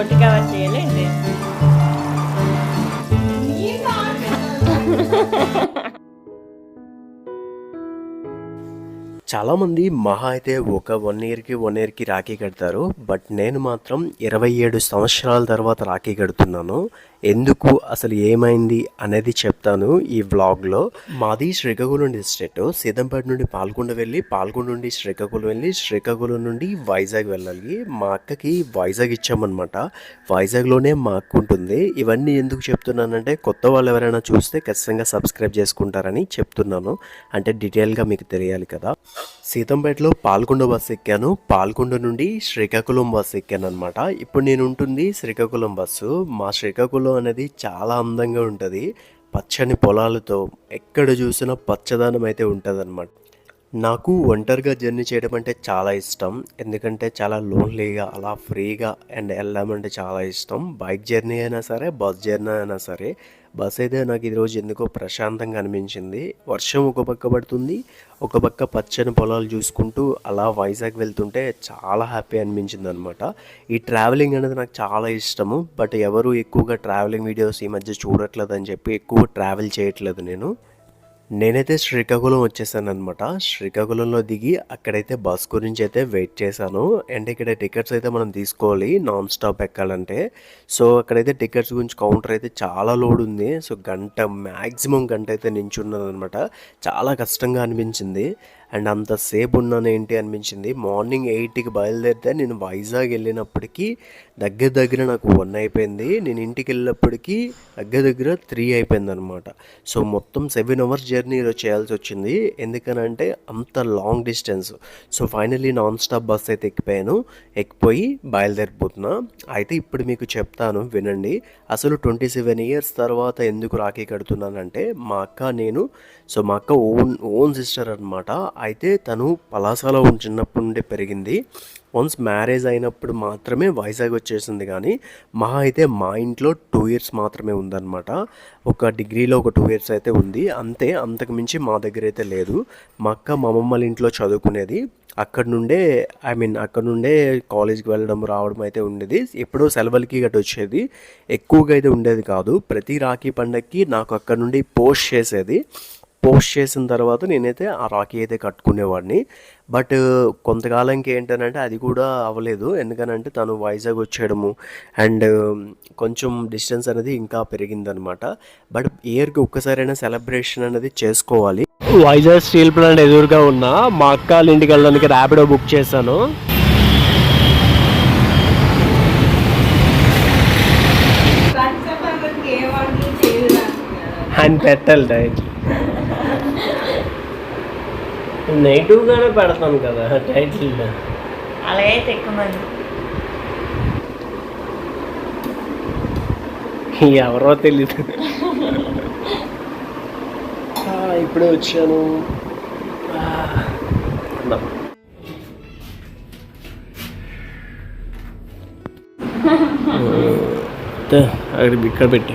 ఏంటి చాలామంది మహా అయితే ఒక వన్ ఇయర్కి వన్ ఇయర్కి రాఖీ కడతారు బట్ నేను మాత్రం ఇరవై ఏడు సంవత్సరాల తర్వాత రాఖీ కడుతున్నాను. ఎందుకు అసలు ఏమైంది అనేది చెప్తాను ఈ వ్లాగ్లో. మాది శ్రీకాకుళం డిస్ట్రిక్ట్ సీతంపేట నుండి పాల్గొండ వెళ్ళి పాల్గొండ నుండి శ్రీకాకుళం వెళ్ళి శ్రీకాకుళం నుండి వైజాగ్ వెళ్ళాలి. మా అక్కకి వైజాగ్ ఇచ్చామన్నమాట. వైజాగ్లోనే మా అక్క ఉంటుంది. ఇవన్నీ ఎందుకు చెప్తున్నానంటే కొత్త వాళ్ళు ఎవరైనా చూస్తే ఖచ్చితంగా సబ్స్క్రైబ్ చేసుకుంటారని చెప్తున్నాను. అంటే డీటెయిల్గా మీకు తెలియాలి కదా. సీతంపేటలో పాల్గొండ బస్సు ఎక్కాను. పాల్గొండ నుండి శ్రీకాకుళం బస్సు ఎక్కాను అనమాట ఇప్పుడు నేను ఉంటుంది శ్రీకాకుళం బస్సు. మా శ్రీకాకుళం అనేది చాలా అందంగా ఉంటుంది. పచ్చని పొలాలతో ఎక్కడ చూసినా పచ్చదనం అయితే ఉంటుంది నాకు ఒంటరిగా జర్నీ చేయడం అంటే చాలా ఇష్టం. ఎందుకంటే చాలా లోన్లీగా అలా ఫ్రీగా అండ్ వెళ్ళామంటే చాలా ఇష్టం. బైక్ జర్నీ అయినా సరే బస్ జర్నీ అయినా సరే బస్ అయితే నాకు ఈరోజు ఎందుకో ప్రశాంతంగా అనిపించింది. వర్షం ఒక పక్క పడుతుంది ఒక పక్క పచ్చని పొలాలు చూసుకుంటూ అలా వైజాగ్ వెళ్తుంటే చాలా హ్యాపీ అనిపించింది అనమాట ఈ ట్రావెలింగ్ అనేది నాకు చాలా ఇష్టము. బట్ ఎవరు ఎక్కువగా ట్రావెలింగ్ వీడియోస్ ఈ మధ్య చూడట్లేదు అని చెప్పి ఎక్కువ ట్రావెల్ చేయట్లేదు నేను. నేనైతే శ్రీకాకుళం వచ్చేసాను అనమాట శ్రీకాకుళంలో దిగి అక్కడైతే బస్ గురించి అయితే వెయిట్ చేశాను. అండ్ ఇక్కడ టికెట్స్ అయితే మనం తీసుకోవాలి. నాన్ స్టాప్ ఎక్కాలంటే. సో అక్కడైతే టికెట్స్ గురించి కౌంటర్ అయితే చాలా లోడ్ ఉంది. సో గంట మ్యాక్సిమం గంట అయితే నించున్నాను అనమాట చాలా కష్టంగా అనిపించింది. అండ్ అంతసేపు ఉన్నాను ఏంటి అనిపించింది. మార్నింగ్ ఎయిట్కి బయలుదేరితే నేను వైజాగ్ వెళ్ళినప్పటికీ దగ్గర దగ్గర నాకు వన్ అయిపోయింది. నేను ఇంటికి వెళ్ళినప్పటికీ దగ్గర దగ్గర త్రీ అయిపోయింది అనమాట సో మొత్తం సెవెన్ అవర్స్ జర్నీ చేయాల్సి వచ్చింది. ఎందుకనంటే అంత long distance. So finally non stop bus అయితే ఎక్కిపోయాను. ఎక్కిపోయి బయలుదేరిపోతున్నా. అయితే ఇప్పుడు మీకు చెప్తాను వినండి. అసలు ట్వంటీ సెవెన్ ఇయర్స్ తర్వాత ఎందుకు రాఖీ కడుతున్నానంటే మా అక్క నేను సో మా అక్క ఓన్ ఓన్ సిస్టర్ అనమాట అయితే తను పలాసలో చిన్నప్పటి నుండి పెరిగింది. వన్స్ మ్యారేజ్ అయినప్పుడు మాత్రమే వైజాగ్ వచ్చేసింది కానీ మా అయితే మా ఇంట్లో టూ ఇయర్స్ మాత్రమే ఉందన్నమాట. ఒక డిగ్రీలో ఒక టూ ఇయర్స్ అయితే ఉంది. అంతే అంతకు మించి మా దగ్గర అయితే లేదు. మా అక్క మా అమ్మమ్మల ఇంట్లో చదువుకునేది. అక్కడ నుండే ఐ మీన్ అక్కడ నుండే కాలేజ్కి వెళ్ళడం రావడం అయితే ఉండేది. ఎప్పుడో సెలవులకి గట్ట వచ్చేది. ఎక్కువగా అయితే ఉండేది కాదు. ప్రతి రాఖీ పండగకి నాకు అక్కడ నుండి పోస్ట్ చేసేది. పోస్ట్ చేసిన తర్వాత నేనైతే ఆ రాఖీ అయితే కట్టుకునేవాడిని. బట్ కొంతకాలంకి ఏంటనంటే అది కూడా అవ్వలేదు. ఎందుకనంటే తను వైజాగ్ వచ్చేయడము అండ్ కొంచెం డిస్టెన్స్ అనేది ఇంకా పెరిగిందనమాట. బట్ ఇయర్కి ఒక్కసారైనా సెలబ్రేషన్ అనేది చేసుకోవాలి. వైజాగ్ స్టీల్ ప్లాంట్ ఎదురుగా ఉన్న మా అక్క వాళ్ళ ఇంటికి వెళ్ళడానికి ర్యాపిడో బుక్ చేశాను. అని పెట్టాలి టైటిల్ నెగిటివ్గానే పెడతాను కదా టైటిల్ అలాగైతే ఎక్కువ మంది ఎవరో తెలీదు. ఇప్పుడే వచ్చాను. అక్కడ ఇక్కడ పెట్టి.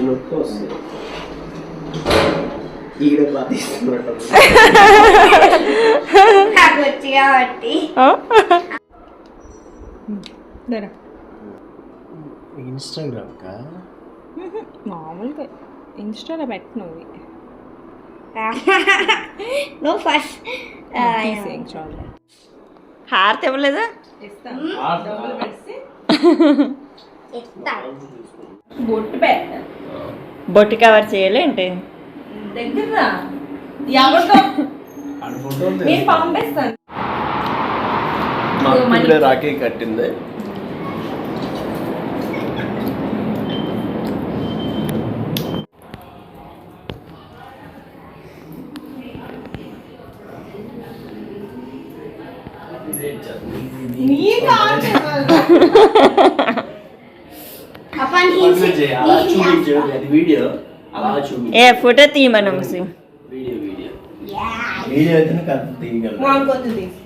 నొప్పి వస్తుంది ఈడ బాధిస్తున్నట్టు ఇన్స్టాగ్రామ్ మామూలుగా ఇన్స్టాలో పెట్టిన నువ్వు ఫస్ట్ హారతి ఇవ్వలేదా బొట్టు పెట్ట బొట్టు కవర్ చేయాలేంటి దగ్గర రాఖీ కట్టింది. నీ కాదు. క్యాల్కులేట్ చేయాలి అలా చూపించాడు ఏ ఫోటో తీయమను వీడియో వీడియో. వీడియో తీయగలరు